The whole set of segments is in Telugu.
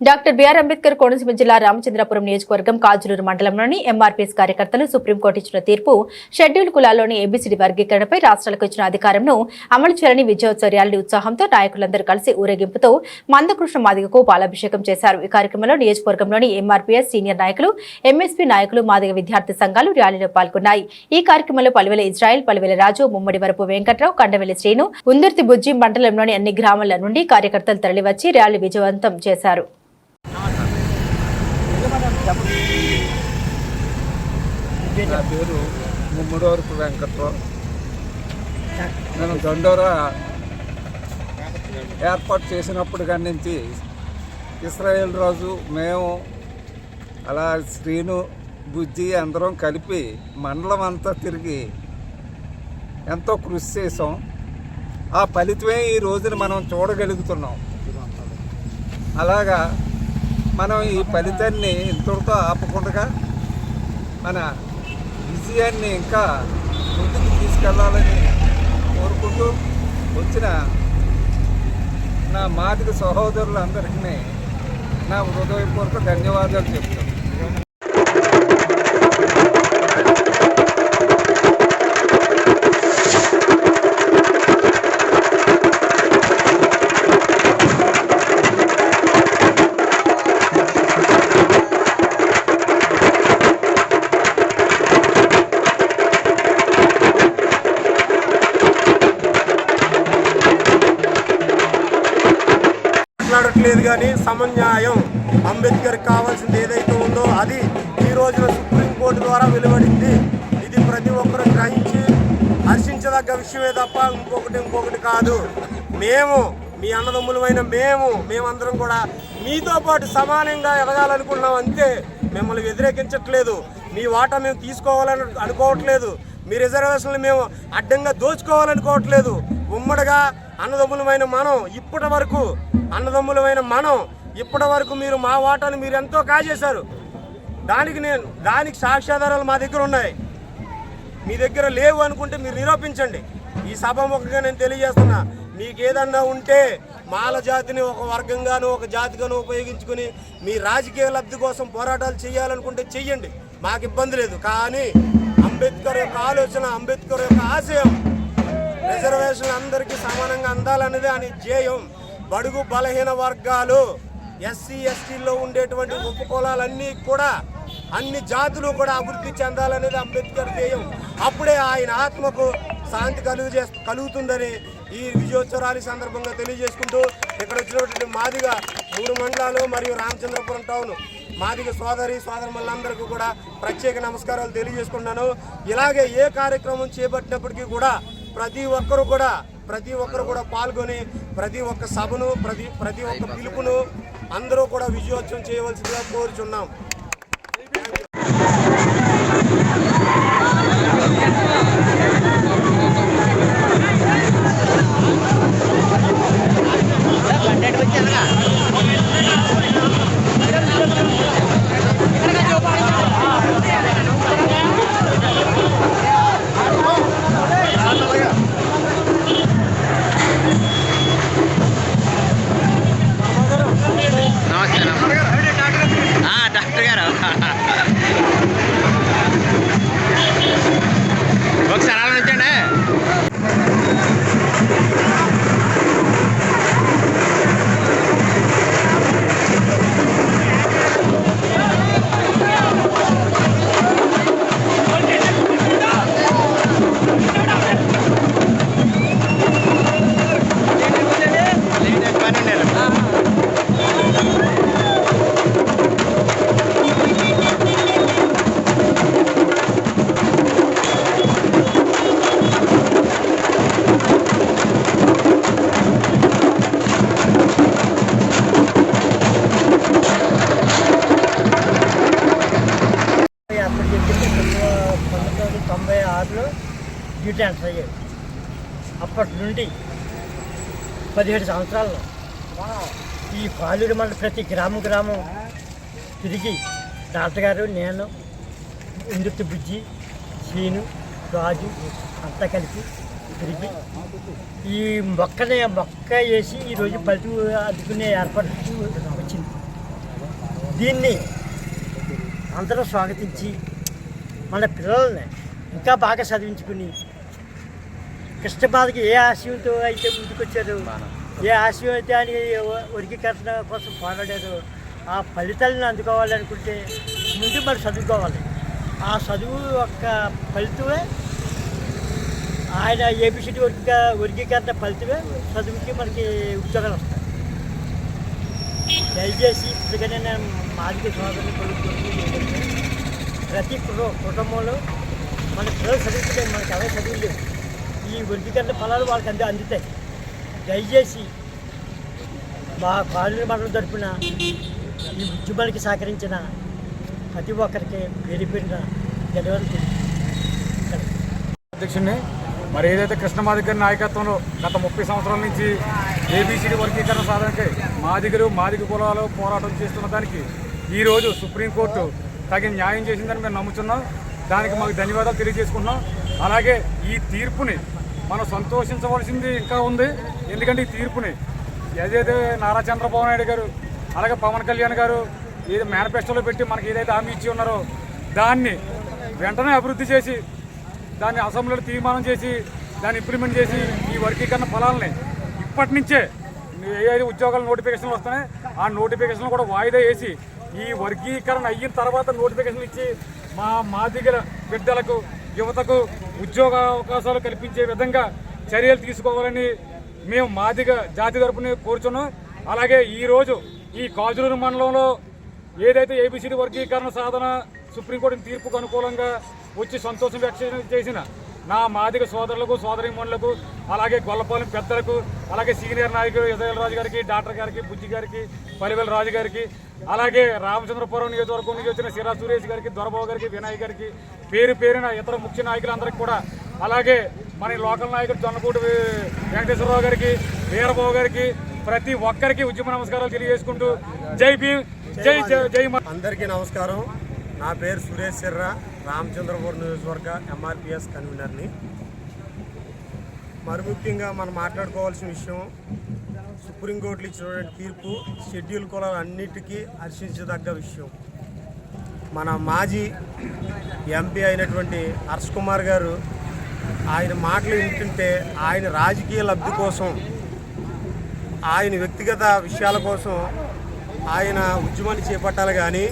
డాక్టర్ బిఆర్ అంబేద్కర్ కోనసీమ జిల్లా రామచంద్రపురం నియోజకవర్గం కాజులూరు మండలంలోని ఎంఆర్పీఎస్ కార్యకర్తలు సుప్రీంకోర్టు ఇచ్చిన తీర్పు షెడ్యూల్ కులాల్లోని ఏబీసీడీ వర్గీకరణపై రాష్ట్రాలకు ఇచ్చిన అధికారంను అమలు చేయాలని విజయోత్సవ ర్యాలీ ఉత్సాహంతో నాయకులందరూ కలిసి ఊరేగింపుతో మందకృష్ణ మాదిగకు పాలాభిషేకం చేశారు. ఈ కార్యక్రమంలో నియోజకవర్గంలోని ఎంఆర్పీఎస్ సీనియర్ నాయకులు ఎంఎస్పీ నాయకులు మాదిగ విద్యార్థి సంఘాలు ర్యాలీలో పాల్గొన్నాయి. ఈ కార్యక్రమంలో పలువేల ఇజ్రాయెల్ పలువేల రాజు ముమ్మడి వరపు వెంకట్రావు కండవెల్లి శ్రీను ఉందుర్తి బుజ్జి మండలంలోని అన్ని గ్రామాల నుండి కార్యకర్తలు తరలివచ్చి ర్యాలీ విజయవంతం చేశారు. నా పేరు ముమ్మడివరపు వెంకట్రావు నేను దండోరా ఏర్పాటు చేసినప్పుడు కాడి నుంచి ఇస్రాయేల్ రాజు మేము అలా శ్రీను బుజ్జి అందరం కలిపి మండలం అంతా తిరిగి ఎంతో కృషి చేసాం ఆ ఫలితమే ఈ రోజున మనం చూడగలుగుతున్నాం. అలాగా మనం ఈ ఫలితాన్ని ఇంతటితో ఆపకుండా మన విజయాన్ని ఇంకా ముందుకు తీసుకెళ్ళాలని కోరుకుంటూ వచ్చిన నా మాదిక సహోదరులందరికీ నా హృదయపూర్వక ధన్యవాదాలు చెప్తాను లేదు కానీ సమన్యాయం. అంబేద్కర్ కావాల్సింది ఏదైతే ఉందో అది ఈ రోజున సుప్రీంకోర్టు ద్వారా వెలువడింది. ఇది ప్రతి ఒక్కరూ గ్రహించి హర్షించదగ్గ విషయమే తప్ప ఇంకొకటి ఇంకొకటి కాదు. మేము మీ అన్నదమ్ములమైన మేము మేమందరం కూడా మీతో పాటు సమానంగా ఎదగాలనుకున్నాం అంతే. మిమ్మల్ని వ్యతిరేకించట్లేదు. మీ వాటా మేము తీసుకోవాలని అనుకోవట్లేదు. మీ రిజర్వేషన్లు మేము అడ్డంగా దోచుకోవాలనుకోవట్లేదు. ఉమ్మడిగా అన్నదమ్ములమైన మనం ఇప్పటి వరకు అన్నదమ్ములమైన మనం ఇప్పటి వరకు మీరు మా వాటాను మీరు ఎంతో కాజేశారు. దానికి నేను దానికి సాక్ష్యాధారాలు మా దగ్గర ఉన్నాయి. మీ దగ్గర లేవు అనుకుంటే మీరు నిరూపించండి. ఈ సభాముఖంగా నేను తెలియజేస్తున్నా మీకు ఏదన్నా ఉంటే మాల జాతిని ఒక వర్గంగాను ఒక జాతిగాను ఉపయోగించుకుని మీ రాజకీయ లబ్ధి కోసం పోరాటాలు చేయాలనుకుంటే చెయ్యండి. మాకు ఇబ్బంది లేదు. కానీ అంబేద్కర్ యొక్క ఆలోచన అంబేద్కర్ యొక్క ఆశయం రిజర్వేషన్ అందరికీ సమానంగా అందాలనేది అని ధ్యేయం. బడుగు బలహీన వర్గాలు ఎస్సీ ఎస్టీల్లో ఉండేటువంటి ఉపకులాలన్నీ కూడా అన్ని జాతులు కూడా అభివృద్ధి చెందాలనేది అంబేద్కర్ ధ్యేయం. అప్పుడే ఆయన ఆత్మకు శాంతి కలుగు చే కలుగుతుందని ఈ విజయోత్సవాల సందర్భంగా తెలియజేసుకుంటూ ఇక్కడ వచ్చినటువంటి మాదిగ మూడు మండలాలు మరియు రామచంద్రపురం టౌన్. మాదిగ సోదరి సోదరులందరికీ కూడా ప్రత్యేక నమస్కారాలు తెలియజేసుకున్నాను ఇలాగే ఏ కార్యక్రమం చేపట్టినప్పటికీ కూడా ప్రతి ఒక్కరు కూడా ప్రతి ఒక్కరు కూడా పాల్గొని ప్రతి ఒక్క సభను ప్రతి ప్రతి ఒక్క పిలుపును అందరూ కూడా విజయోత్సవం చేయవలసిందిగా కోరుచున్నాం. అయ్యాడు అప్పటి నుండి పదిహేడు సంవత్సరాల్లో ఈ పాలూరు మండలి ప్రతి గ్రామం గ్రామం తిరిగి డాక్టర్ గారు నేను ఇందుతు బుజ్జి శ్రీను రాజు అంతా కలిపి తిరిగి ఈ మొక్కనే మొక్క వేసి ఈరోజు పలుపు అద్దుకునే ఏర్పాటు వచ్చింది. దీన్ని అందరూ స్వాగతించి మన పిల్లల్ని ఇంకా బాగా చదివించుకుని కృష్ణబాధకి ఏ ఆశయంతో అయితే ముందుకొచ్చారు ఏ ఆశయం అయితే అని వర్గీకరణ కోసం పోరాడారు ఆ ఫలితాలను అందుకోవాలనుకుంటే ముందు మరి చదువుకోవాలి. ఆ చదువు యొక్క ఫలితమే. ఆయన ఏబిసిడి వర్గ వర్గీకరణ ఫలితమే. చదువుకి మనకి ఉద్యోగాలు వస్తాయి. దయచేసి ఇప్పటికైనా నేను మాదిక సోదరులు కొడుకుని ఏంటంటే ప్రతి కుటుంబ కుటుంబంలో మన పిల్లలు చదువుతుంటే మనకి అవే చదువులేవు ఈ వర్గీకరణ ఫలాలు వాళ్ళకి అంది అందుతాయి. దయచేసి మా కాలనీ మండలం తరపున ఈ ఉద్యమానికి సహకరించిన ప్రతి ఒక్కరికి పేరు పేరున ధన్యవాదాలు అధ్యక్షుడిని మరి ఏదైతే కృష్ణమాది గారి నాయకత్వంలో గత ముప్పై సంవత్సరాల నుంచి ఏబీసీడీ వర్గీకరణ సాధనకై మాదిగలు మాదిగ కులాలు పోరాటం చేస్తున్న దానికి ఈరోజు సుప్రీంకోర్టు తగిన న్యాయం చేసిందని మేము నమ్ముతున్నాం దానికి మాకు ధన్యవాదాలు తెలియజేసుకుంటున్నాం. అలాగే ఈ తీర్పుని మనం సంతోషించవలసింది ఇంకా ఉంది. ఎందుకంటే ఈ తీర్పుని ఏదైతే నారా చంద్రబాబు నాయుడు గారు అలాగే పవన్ కళ్యాణ్ గారు ఏదో మేనిఫెస్టోలో పెట్టి మనకి ఏదైతే హామీ ఇచ్చి ఉన్నారో దాన్ని వెంటనే అభివృద్ధి చేసి దాన్ని అసెంబ్లీలో తీర్మానం చేసి దాన్ని ఇంప్లిమెంట్ చేసి ఈ వర్గీకరణ ఫలాలని ఇప్పటి నుంచే ఏదైతే ఉద్యోగాల నోటిఫికేషన్లు వస్తున్నాయి ఆ నోటిఫికేషన్లు కూడా వాయిదా వేసి ఈ వర్గీకరణ అయిన తర్వాత నోటిఫికేషన్ ఇచ్చి మా మా దగ్గర బిడ్డలకు యువతకు ఉద్యోగ అవకాశాలు కల్పించే విధంగా చర్యలు తీసుకోవాలని మేము మాదిగ జాతి తరపున కోరుచున్నాం. అలాగే ఈరోజు ఈ కాజులూరు మండలంలో ఏదైతే ఏబిసిడి వర్గీకరణ సాధన సుప్రీంకోర్టు తీర్పుకు అనుకూలంగా వచ్చి సంతోషం వ్యక్తం చేసిన నా మాదిగ సోదరులకు సోదరిమణులకు అలాగే గొల్లపాలెం పెద్దలకు అలాగే సీనియర్ నాయకులు యదయల రాజు గారికి డాక్టర్ గారికి బుజ్జి గారికి పలివెల రాజు గారికి అలాగే రామచంద్రపురం నియోజకవర్గం నుంచి వచ్చిన సిరా సురేష్ గారికి దొరబాబు గారికి వినాయక్ గారికి పేరు పేరున ఇతర ముఖ్య నాయకులందరికీ కూడా అలాగే మన లోకల్ నాయకుడు జొన్నపూడి వెంకటేశ్వరరావు గారికి వీరబాబు గారికి ప్రతి ఒక్కరికి ఉద్యమ నమస్కారాలు తెలియజేసుకుంటూ జై భీమ్ జై జై జై అందరికీ నమస్కారం. నా పేరు సురేష్ సిర్రా రామచంద్రపురం నియోజకవర్గ ఎంఆర్పిఎస్ కన్వీనర్ని. మరి ముఖ్యంగా మనం మాట్లాడుకోవాల్సిన విషయం సుప్రీంకోర్టులు ఇచ్చినటువంటి తీర్పు షెడ్యూల్ కులాలు అన్నిటికీ హర్షించదగ్గ విషయం. మన మాజీ ఎంపీ అయినటువంటి హర్ష్ కుమార్ గారు ఆయన మాటలు వింటుంటే ఆయన రాజకీయ లబ్ధి కోసం ఆయన వ్యక్తిగత విషయాల కోసం ఆయన ఉద్యమాన్ని చేపట్టాలి కానీ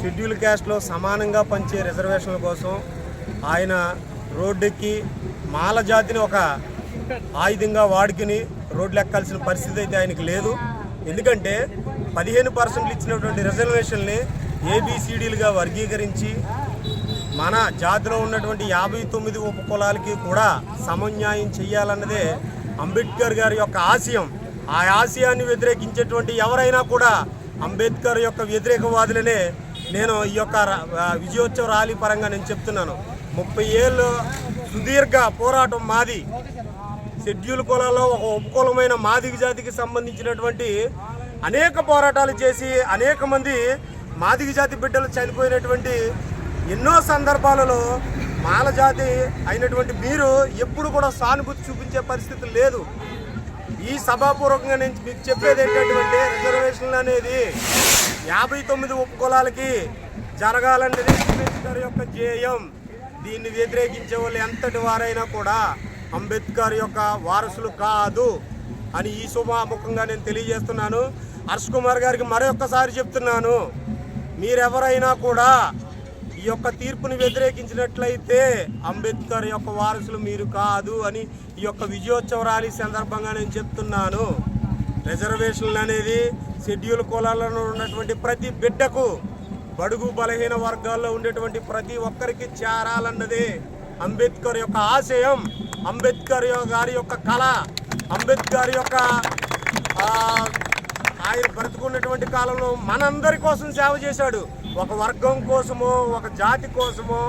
షెడ్యూల్ క్యాస్ట్లో సమానంగా పంచే రిజర్వేషన్ల కోసం ఆయన రోడ్డెక్కి మాల జాతిని ఒక ఆయుధంగా వాడుకుని రోడ్లు ఎక్కాల్సిన పరిస్థితి అయితే ఆయనకి లేదు. ఎందుకంటే పదిహేను పర్సెంట్లు ఇచ్చినటువంటి రిజర్వేషన్ని ఏబిసిడీలుగా వర్గీకరించి మన జాతిలో ఉన్నటువంటి యాభై తొమ్మిది ఉప కులాలకి కూడా సమన్యాయం చేయాలన్నదే అంబేద్కర్ గారి యొక్క ఆశయం. ఆ ఆశయాన్ని వ్యతిరేకించేటువంటి ఎవరైనా కూడా అంబేద్కర్ యొక్క వ్యతిరేకవాదులనే నేను ఈ యొక్క విజయోత్సవ ర్యాలీ పరంగా నేను చెప్తున్నాను. ముప్పై ఏళ్ళు సుదీర్ఘ పోరాటం మాది. షెడ్యూల్ కులాల్లో ఒక ఉపకులమైన మాదిగ జాతికి సంబంధించినటువంటి అనేక పోరాటాలు చేసి అనేక మంది మాదిగ జాతి బిడ్డలు చనిపోయినటువంటి ఎన్నో సందర్భాలలో మాల జాతి అయినటువంటి మీరు ఎప్పుడు కూడా సానుభూతి చూపించే పరిస్థితి లేదు. ఈ సభాపూర్వకంగా నేను మీకు చెప్పేది ఏంటంటే రిజర్వేషన్లు అనేది యాభై తొమ్మిది ఉపకులాలకి జరగాలన్నది అంబేద్కర్ యొక్క ధ్యేయం. దీన్ని వ్యతిరేకించే వాళ్ళు ఎంతటి వారైనా కూడా అంబేద్కర్ యొక్క వారసులు కాదు అని ఈ శుభాముఖంగా నేను తెలియజేస్తున్నాను. హర్ష్ కుమార్ గారికి మరొక్కసారి చెప్తున్నాను. మీరెవరైనా కూడా ఈ యొక్క తీర్పుని వ్యతిరేకించినట్లయితే అంబేద్కర్ యొక్క వారసులు మీరు కాదు అని ఈ యొక్క విజయోత్సవ ర్యాలీ సందర్భంగా నేను చెప్తున్నాను. రిజర్వేషన్లు అనేది షెడ్యూల్ కులాలలో ఉన్నటువంటి ప్రతి బిడ్డకు బడుగు బలహీన వర్గాల్లో ఉండేటువంటి ప్రతి ఒక్కరికి చేరాలన్నదే అంబేద్కర్ యొక్క ఆశయం. అంబేద్కర్ గారి యొక్క కళ అంబేద్కర్ యొక్క ఆయన బ్రతుకున్నటువంటి కాలంలో మనందరి కోసం సేవ చేశాడు. ఒక వర్గం కోసమో ఒక జాతి కోసమో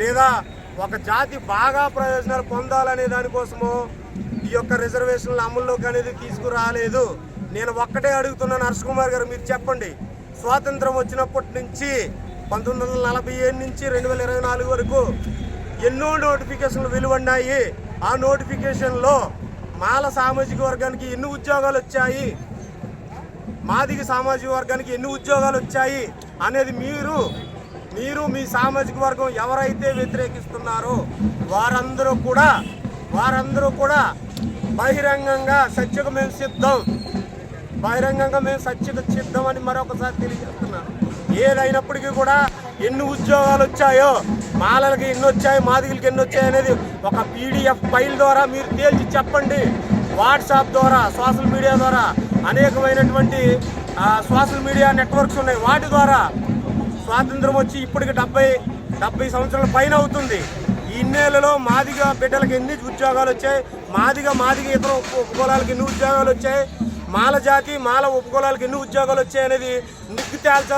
లేదా ఒక జాతి బాగా ప్రయోజనాలు పొందాలనే దానికోసమో ఈ యొక్క రిజర్వేషన్ల అమల్లోకి అనేది తీసుకురాలేదు. నేను ఒక్కటే అడుగుతున్నాను నరసకుమార్ గారు మీరు చెప్పండి. స్వాతంత్రం వచ్చినప్పటి నుంచి పంతొమ్మిది వందల నలభై ఏడు నుంచి రెండు వేల ఇరవై నాలుగు వరకు ఎన్నో నోటిఫికేషన్లు వెలువడినాయి. ఆ నోటిఫికేషన్లో మాల సామాజిక వర్గానికి ఎన్ని ఉద్యోగాలు వచ్చాయి. మాదిగ సామాజిక వర్గానికి ఎన్ని ఉద్యోగాలు వచ్చాయి అనేది మీరు మీరు మీ సామాజిక వర్గం ఎవరైతే వ్యతిరేకిస్తున్నారో వారందరూ కూడా వారందరూ కూడా బహిరంగంగా సత్యకు మేము సిద్ధం. బహిరంగంగా మేము సత్యకు సిద్ధం అని మరొకసారి తెలియజేస్తున్నాను ఏదైనప్పటికీ కూడా ఎన్ని ఉద్యోగాలు వచ్చాయో మాలలకి ఎన్ని వచ్చాయి మాదిగులకి ఎన్ని వచ్చాయి అనేది ఒక పీడిఎఫ్ ఫైల్ ద్వారా మీరు తేల్చి చెప్పండి. వాట్సాప్ ద్వారా సోషల్ మీడియా ద్వారా అనేకమైనటువంటి సోషల్ మీడియా నెట్వర్క్స్ ఉన్నాయి. వాటి ద్వారా స్వాతంత్రం వచ్చి ఇప్పటికి డెబ్బై డెబ్బై సంవత్సరాల పైన అవుతుంది. ఈ ఇన్నేళ్ళలో మాదిగా బిడ్డలకు ఎన్ని ఉద్యోగాలు వచ్చాయి? మాదిగా మాదిగ ఇతర ఉప- ఉపకులాలకు ఎన్ని ఉద్యోగాలు వచ్చాయి? మాల జాతి మాల ఉపకులాలకు ఎన్ని ఉద్యోగాలు వచ్చాయి అనేది నిగ్గు తేల్చాల్సి